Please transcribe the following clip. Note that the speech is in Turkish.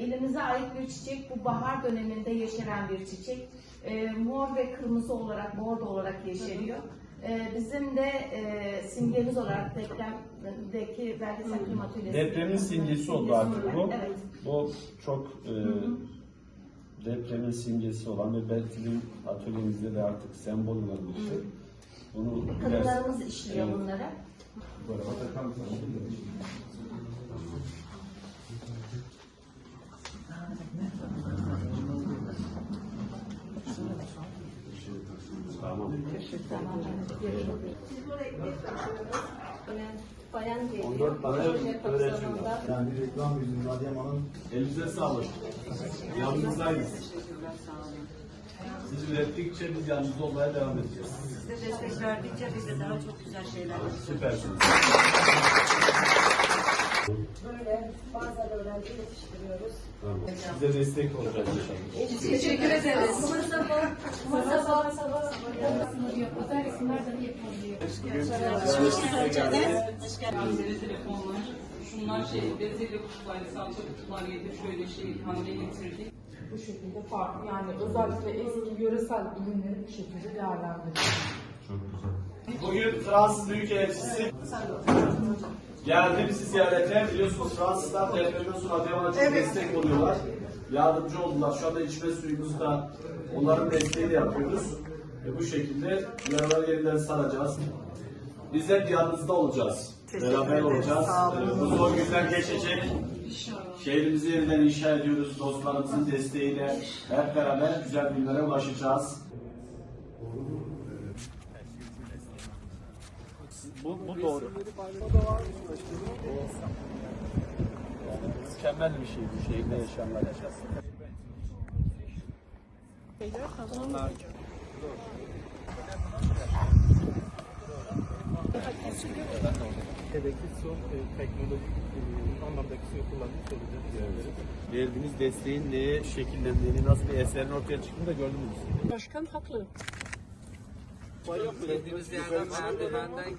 İlimize ait bir çiçek, bu bahar döneminde yeşeren bir çiçek. Ee, mor ve kırmızı olarak, bordo olarak yeşeriyor. Ee, bizim de e, simgemiz olarak depremdeki belgesel atölyesi. Depremin simgesi oldu artık bu. Evet. Bu çok e, depremin simgesi olan ve belki bizim atölyemizde de artık sembol olan bir şey. Bunu biraz- Kadınlarımız işliyor Evet. bunları. Tamam. Bayan geliyor. 14 tane var. Yani bir reklam yüzünü Adıyaman'ın Elinize sağlık. Yanınızdayız. Siz ürettikçe biz yanınızda olmaya devam edeceğiz. Siz de destek verdikçe biz de daha çok güzel şeyler yapacağız. Süpersiniz. Böyle bazen öğrenci yetiştiriyoruz. Tamam. Size destek olacağız inşallah. Teşekkür ederiz. Masaba, masaba, Özel isimler de yapılıyor. Gözleri telefonlar, şunlar şey, bezelye kutuları, salça kutuları yedik, şöyle şey hamle getirdik. Bu şekilde farklı yani özellikle eski yöresel ürünleri bu şekilde değerlendiriyoruz. Bugün Fransız Büyükelçisi geldi bizi ziyarete. Biliyorsunuz Fransızlar depremden sonra Adıyaman'a çok destek oluyorlar. Yardımcı oldular. Şu anda içme suyumuzu da onların desteğiyle yapıyoruz. Ve bu şekilde yaraları yeniden saracağız. Biz hep yanınızda olacağız. Beraber olacağız. Ee, Bu zor günler geçecek. Şehrimizi yeniden inşa ediyoruz. Dostlarımızın desteğiyle hep beraber güzel günlere ulaşacağız. Bu, bu doğru. Mükemmel bir şey bu şehirde yaşayanlar yaşasın. Türkiye'deki son e, teknolojik e, anlamdaki son kullanmış olacak. Verdiğiniz desteğin neye şekillendiğini, nasıl bir eserin ortaya çıktığını da gördünüz. Başkan haklı. Dediğimiz yerden merdivenden